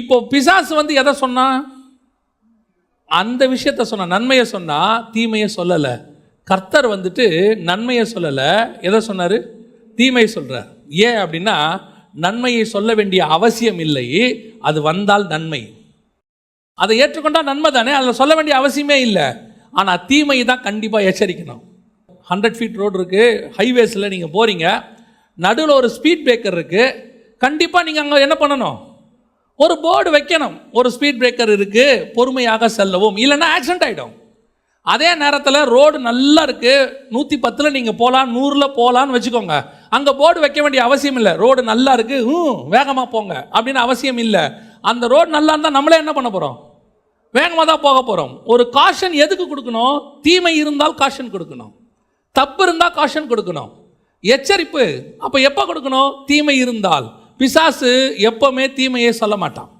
இப்போ பிசாசு வந்து எதை சொன்னா? அந்த விஷயத்த சொன்ன நன்மையை சொன்னா தீமையை சொல்லலை. கர்த்தர் வந்துட்டு நன்மையை சொல்லலை. எதை சொன்னாரு? தீமையை சொல்றார். ஏன் அப்படின்னா நன்மையை சொல்ல வேண்டிய அவசியம் இல்லை. அது வந்தால் நன்மை. அதை ஏற்றுக்கொண்டா நன்மை தானே? அதில் சொல்ல வேண்டிய அவசியமே இல்லை. ஆனால் தீமையை தான் கண்டிப்பாக எச்சரிக்கணும். ஹண்ட்ரட் ஃபீட் ரோடு இருக்குது ஹைவேஸில் நீங்கள் போகிறீங்க நடுவில் ஒரு ஸ்பீட் பிரேக்கர் இருக்குது கண்டிப்பாக நீங்கள் அங்கே என்ன பண்ணணும்? ஒரு போர்டு வைக்கணும். ஒரு ஸ்பீட் பிரேக்கர் இருக்குது பொறுமையாக செல்லவும். இல்லைன்னா ஆக்சிடென்ட் ஆகிடும் அதே நேரத்தில் ரோடு நல்லா இருக்குது நூற்றி பத்தில் நீங்கள் போகலாம் நூறில் போகலான்னு வச்சுக்கோங்க. அங்கே போர்டு வைக்க வேண்டிய அவசியம் இல்லை. ரோடு நல்லா இருக்குது ம் வேகமாக போங்க அப்படின்னு அவசியம் இல்லை. அந்த ரோடு நல்லா இருந்தால் நம்மளே என்ன பண்ண போகிறோம் வேகமாக தான் போக போகிறோம் ஒரு காஷன் எதுக்கு கொடுக்கணும்? தீமை இருந்தால் காஷன் கொடுக்கணும். தப்பு இருந்தால் காஷன் கொடுக்கணும். எச்சரிப்பு அப்போ எப்போ கொடுக்கணும்? தீமை இருந்தால். பிசாசு எப்பவுமே தீமையை சொல்ல மாட்டான்.